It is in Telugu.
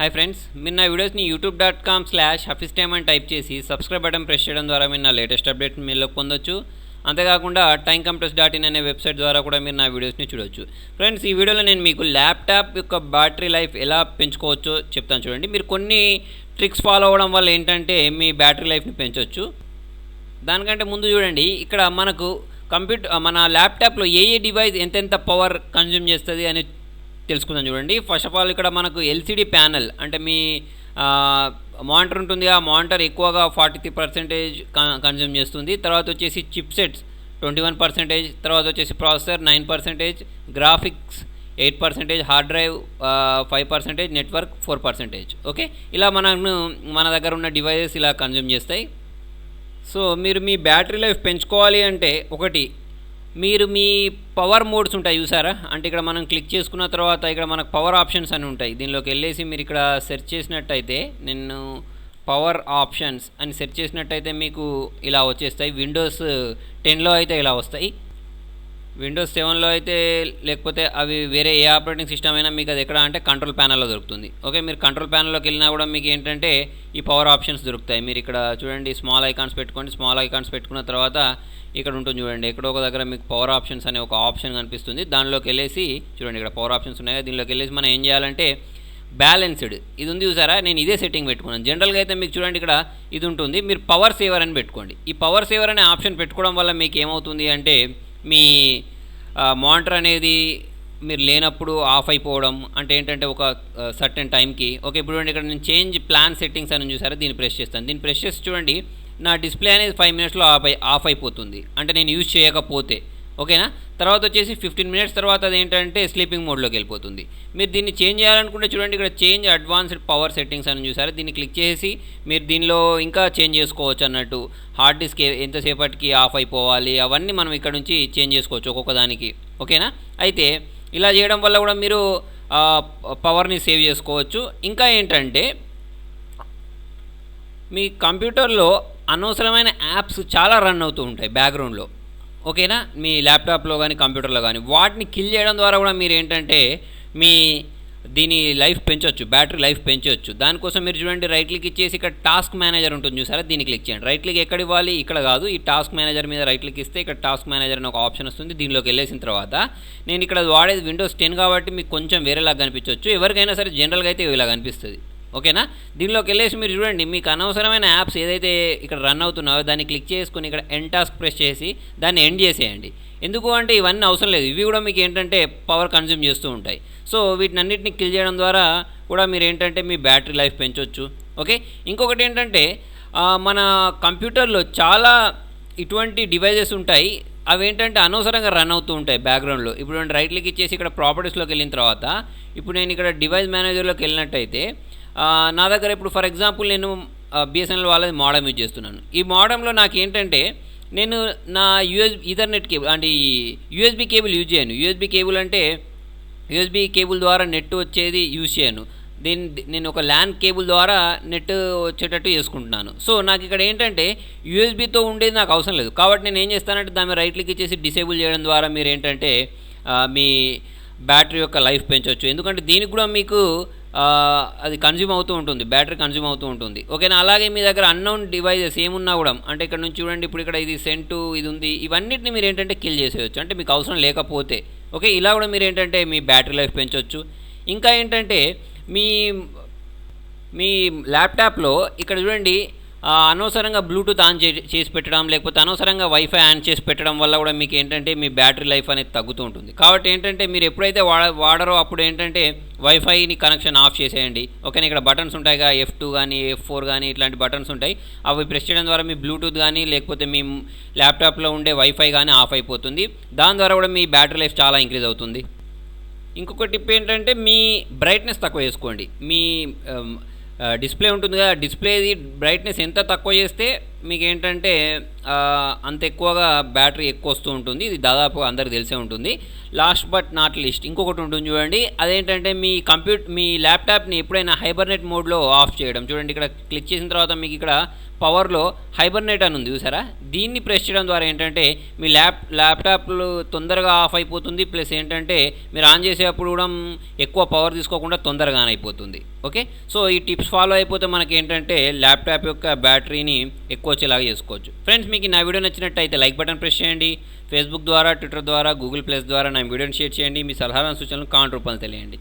హాయ్ ఫ్రెండ్స్ మీరు నా వీడియోస్ని YouTube dot com slash Hafeez time అని టైప్ చేసి సబ్స్క్రైబ్ బటన్ ప్రెస్ చేయడం ద్వారా మీరు నా లేటెస్ట్ అప్డేట్ మీలో పొందొచ్చు. అంతేకాకుండా టైం కంప్యూటర్స్ డాట్ ఇన్ అనే వెబ్సైట్ ద్వారా కూడా మీరు నా వీడియోస్ని చూడొచ్చు. ఫ్రెండ్స్ ఈ వీడియోలో నేను మీకు ల్యాప్టాప్ యొక్క బ్యాటరీ లైఫ్ ఎలా పెంచుకోవచ్చో చెప్తాను చూడండి. మీరు కొన్ని ట్రిక్స్ ఫాలో అవ్వడం వల్ల ఏంటంటే మీ బ్యాటరీ లైఫ్ని పెంచవచ్చు దానికంటే ముందు చూడండి ఇక్కడ మనకు కంప్యూటర్ మన ల్యాప్టాప్లో ఏ ఏ డివైస్ ఎంతెంత పవర్ కన్జ్యూమ్ చేస్తుంది అని తెలుసుకుందాం చూడండి. ఫస్ట్ ఆఫ్ ఆల్ ఇక్కడ మనకు ఎల్సిడి ప్యానల్ అంటే మీ మానిటర్ ఉంటుంది ఆ మానిటర్ ఎక్కువగా ఫార్టీ త్రీ పర్సెంటేజ్ కన్జ్యూమ్ చేస్తుంది. తర్వాత వచ్చేసి చిప్సెట్స్ ట్వంటీ వన్ పర్సెంటేజ్ తర్వాత వచ్చేసి processor nine percentage graphics eight percentage hard drive five percentage network four percentage okay ఇలా మనను మన దగ్గర ఉన్న డివైజెస్ ఇలా కన్జ్యూమ్ చేస్తాయి. సో మీరు మీ బ్యాటరీ లైఫ్ పెంచుకోవాలి అంటే ఒకటి మీరు మీ పవర్ మోడ్స్ ఉంటాయి చూసారా? అంటే ఇక్కడ మనం క్లిక్ చేసుకున్న తర్వాత ఇక్కడ మనకు పవర్ ఆప్షన్స్ అని ఉంటాయి. దీనిలోకి వెళ్ళేసి మీరు ఇక్కడ సెర్చ్ చేసినట్టయితే నేను పవర్ ఆప్షన్స్ అని సెర్చ్ చేసినట్టయితే మీకు ఇలా వచ్చేస్తాయి. విండోస్ టెన్లో అయితే ఇలా వస్తాయి. విండోస్ సెవెన్లో అయితే లేకపోతే అవి వేరే ఏ ఆపరేటింగ్ సిస్టమ్ అయినా మీకు అది ఎక్కడ అంటే కంట్రోల్ ప్యానల్లో దొరుకుతుంది. ఓకే మీరు కంట్రోల్ ప్యానల్లోకి వెళ్ళినా కూడా మీకు ఏంటంటే ఈ పవర్ ఆప్షన్స్ దొరుకుతాయి. మీరు ఇక్కడ చూడండి స్మాల్ ఐకాన్స్ పెట్టుకోండి. స్మాల్ ఐకాన్స్ పెట్టుకున్న తర్వాత ఇక్కడ ఉంటుంది చూడండి. ఎక్కడో ఒక దగ్గర మీకు పవర్ ఆప్షన్స్ అనే ఒక ఆప్షన్ కనిపిస్తుంది. దానిలోకి వెళ్ళేసి చూడండి ఇక్కడ పవర్ ఆప్షన్స్ ఉన్నాయి? దీనిలోకి వెళ్ళేసి మనం ఏం చేయాలంటే బ్యాలెన్స్డ్ ఇది ఉంది చూసారా? నేను ఇదే సెట్టింగ్ పెట్టుకున్నాను. జనరల్గా అయితే మీకు చూడండి ఇక్కడ ఇది ఉంటుంది. మీరు పవర్ సేవర్ అని పెట్టుకోండి. ఈ పవర్ సేవర్ అనే ఆప్షన్ పెట్టుకోవడం వల్ల మీకు ఏమవుతుంది అంటే మీ మానిటర్ అనేది మీరు లేనప్పుడు ఆఫ్ అయిపోవడం అంటే ఏంటంటే ఒక సర్టెన్ టైంకి ఓకే ఇప్పుడు ఇక్కడ నేను చేంజ్ ప్లాన్ సెట్టింగ్స్ అని చూసారా దీన్ని ప్రెస్ చేస్తాను. దీన్ని ప్రెస్ చేసి చూడండి నా డిస్ప్లే అనేది ఫైవ్ మినిట్స్లో ఆఫ్ అయి ఆఫ్ అయిపోతుంది. అంటే నేను యూజ్ చేయకపోతే. ఓకేనా తర్వాత వచ్చేసి ఫిఫ్టీన్ మినిట్స్ తర్వాత అది ఏంటంటే స్లీపింగ్ మోడ్లోకి వెళ్ళిపోతుంది. మీరు దీన్ని చేంజ్ చేయాలనుకుంటే చూడండి ఇక్కడ చేంజ్ అడ్వాన్స్డ్ పవర్ సెట్టింగ్స్ అని చూసారు. దీన్ని క్లిక్ చేసి మీరు దీనిలో ఇంకా చేంజ్ చేసుకోవచ్చు అన్నట్టు. హార్డ్ డిస్క్ ఎంతసేపటికి ఆఫ్ అయిపోవాలి అవన్నీ మనం ఇక్కడ నుంచి చేంజ్ చేసుకోవచ్చు ఒక్కొక్క దానికి. ఓకేనా? అయితే ఇలా చేయడం వల్ల కూడా మీరు పవర్ని సేవ్ చేసుకోవచ్చు. ఇంకా ఏంటంటే మీ కంప్యూటర్లో అనవసరమైన యాప్స్ చాలా రన్ అవుతూ ఉంటాయి బ్యాక్గ్రౌండ్లో ఓకేనా? మీ ల్యాప్టాప్లో కానీ కంప్యూటర్లో కానీ వాటిని కిల్ చేయడం ద్వారా కూడా మీరు ఏంటంటే మీ దీని లైఫ్ పెంచవచ్చు బ్యాటరీ లైఫ్ పెంచవచ్చు దానికోసం మీరు చూడండి రైట్ క్లిక్ ఇచ్చేసి ఇక్కడ టాస్క్ మేనేజర్ ఉంటుంది చూసారా? దీన్ని క్లిక్ చేయండి. రైట్ క్లిక్ ఎక్కడ ఇవ్వాలి? ఇక్కడ కాదు. ఈ టాస్క్ మేనేజర్ మీద రైట్ క్లిక్ ఇస్తే ఇక్కడ టాస్క్ మేనేజర్ అని ఒక ఆప్షన్ వస్తుంది. దీనిలోకి వెళ్ళేసిన తర్వాత నేను ఇక్కడ వాడేది విండోస్ టెన్ కాబట్టి మీకు కొంచెం వేరేలాగా కనిపించవచ్చు ఎవరికైనా సరే జనరల్గా అయితే ఇలా కనిపిస్తుంది ఓకేనా? దీనిలోకి వెళ్ళేసి మీరు చూడండి మీకు అనవసరమైన యాప్స్ ఏదైతే ఇక్కడ రన్ అవుతున్నాయో దాన్ని క్లిక్ చేసుకుని ఇక్కడ ఎండ్ టాస్క్ ప్రెస్ చేసి దాన్ని ఎండ్ చేసేయండి. ఎందుకు అంటే ఇవన్నీ అవసరం లేదు. ఇవి కూడా మీకు ఏంటంటే పవర్ కన్జ్యూమ్ చేస్తూ ఉంటాయి. సో వీటిని అన్నింటినీ కిల్ చేయడం ద్వారా కూడా మీరు ఏంటంటే మీ బ్యాటరీ లైఫ్ పెంచవచ్చు ఓకే? ఇంకొకటి ఏంటంటే మన కంప్యూటర్లో చాలా ఇటువంటి డివైజెస్ ఉంటాయి. అవి ఏంటంటే అనవసరంగా రన్ అవుతూ ఉంటాయి బ్యాక్గ్రౌండ్లో ఇప్పుడు రైట్ క్లిక్ ఇచ్చేసి ఇక్కడ ప్రాపర్టీస్లోకి వెళ్ళిన తర్వాత ఇప్పుడు నేను ఇక్కడ డివైస్ మేనేజర్లోకి వెళ్ళినట్టయితే నా దగ్గర ఇప్పుడు ఫర్ ఎగ్జాంపుల్ నేను బిఎస్ఎన్ఎల్ వాళ్ళది మోడమ్ యూజ్ చేస్తున్నాను. ఈ మోడమ్లో నాకు ఏంటంటే నేను నా యూఎస్ ఈథర్నెట్ కేబుల్ అంటే యూఎస్బి కేబుల్ యూజ్ చేయను. యూఎస్బి కేబుల్ అంటే యూఎస్బి కేబుల్ ద్వారా నెట్ వచ్చేది యూజ్ చేయను. దీని నేను ఒక ల్యాండ్ కేబుల్ ద్వారా నెట్ వచ్చేటట్టు చేసుకుంటున్నాను. సో నాకు ఇక్కడ ఏంటంటే యూఎస్బీతో ఉండేది నాకు అవసరం లేదు. కాబట్టి నేను ఏం చేస్తానంటే దాన్ని రైట్ క్లిక్ ఇచ్చేసి డిసేబుల్ చేయడం ద్వారా మీరు ఏంటంటే మీ బ్యాటరీ యొక్క లైఫ్ పెంచవచ్చు ఎందుకంటే దీనికి కూడా మీకు అది కన్జ్యూమ్ అవుతూ ఉంటుంది బ్యాటరీ కన్జ్యూమ్ అవుతూ ఉంటుంది. ఓకేనా అలాగే మీ దగ్గర అన్నౌన్ డివైజెస్ ఏమున్నా కూడా అంటే ఇక్కడ నుంచి చూడండి ఇప్పుడు ఇక్కడ ఇది సెంటు ఇది ఉంది ఇవన్నిటిని మీరు ఏంటంటే కిల్ చేసేయచ్చు. అంటే మీకు అవసరం లేకపోతే. ఓకే ఇలా కూడా మీరు ఏంటంటే మీ బ్యాటరీ లైఫ్ పెంచవచ్చు ఇంకా ఏంటంటే మీ మీ ల్యాప్టాప్లో ఇక్కడ చూడండి అనవసరంగా బ్లూటూత్ ఆన్ చేసి పెట్టడం లేకపోతే అనవసరంగా వైఫై ఆన్ చేసి పెట్టడం వల్ల కూడా మీకు ఏంటంటే మీ బ్యాటరీ లైఫ్ అనేది తగ్గుతూ ఉంటుంది. కాబట్టి ఏంటంటే మీరు ఎప్పుడైతే వాడ వాడరో అప్పుడు ఏంటంటే వైఫైని కనెక్షన్ ఆఫ్ చేసేయండి. ఓకేనా ఇక్కడ బటన్స్ ఉంటాయిగా ఎఫ్ టూ కానీ ఎఫ్ ఫోర్ కానీ ఇట్లాంటి బటన్స్ ఉంటాయి. అవి ప్రెస్ చేయడం ద్వారా మీ బ్లూటూత్ కానీ లేకపోతే మీ ల్యాప్టాప్లో ఉండే వైఫై కానీ ఆఫ్ అయిపోతుంది. దాని ద్వారా కూడా మీ బ్యాటరీ లైఫ్ చాలా ఇంక్రీజ్ అవుతుంది. ఇంకొక టిప్ ఏంటంటే మీ బ్రైట్నెస్ తక్కువ చేసుకోండి మీ డిస్ప్లే ఉంటుంది కదా డిస్ప్లేది బ్రైట్నెస్ ఎంత తక్కువ చేస్తే మీకు ఏంటంటే అంత ఎక్కువగా బ్యాటరీ ఎక్కువ వస్తూ ఉంటుంది. ఇది దాదాపు అందరికి తెలిసే ఉంటుంది. లాస్ట్ బట్ నాట్ లిస్ట్ ఇంకొకటి ఉంటుంది చూడండి. అదేంటంటే మీ కంప్యూటర్ మీ ల్యాప్టాప్ని ఎప్పుడైనా హైబర్నెట్ మోడ్లో ఆఫ్ చేయడం. చూడండి ఇక్కడ క్లిక్ చేసిన తర్వాత మీకు ఇక్కడ పవర్లో హైబర్నెట్ అని ఉంది చూసారా? దీన్ని ప్రెస్ చేయడం ద్వారా ఏంటంటే మీ ల్యాప్ ల్యాప్టాప్లు తొందరగా ఆఫ్ అయిపోతుంది. ప్లస్ ఏంటంటే మీరు ఆన్ చేసేటప్పుడు కూడా ఎక్కువ పవర్ తీసుకోకుండా తొందరగా ఆన్ అయిపోతుంది. ఓకే? సో ఈ టిప్స్ ఫాలో అయిపోతే మనకి ఏంటంటే ల్యాప్టాప్ యొక్క బ్యాటరీని ఎక్కువ వచ్చేలాగా చేసుకోవచ్చు. ఫ్రెండ్స్ మీకు నా వీడియో నచ్చినట్టయితే లైక్ బటన్ ప్రెస్ చేయండి. ఫేస్బుక్ ద్వారా ట్విట్టర్ ద్వారా గూగుల్ ప్లస్ ద్వారా నా వీడియోని షేర్ చేయండి. మీ సలహాలను సూచనలు కామెంట్ రూపంలో తెలియండి.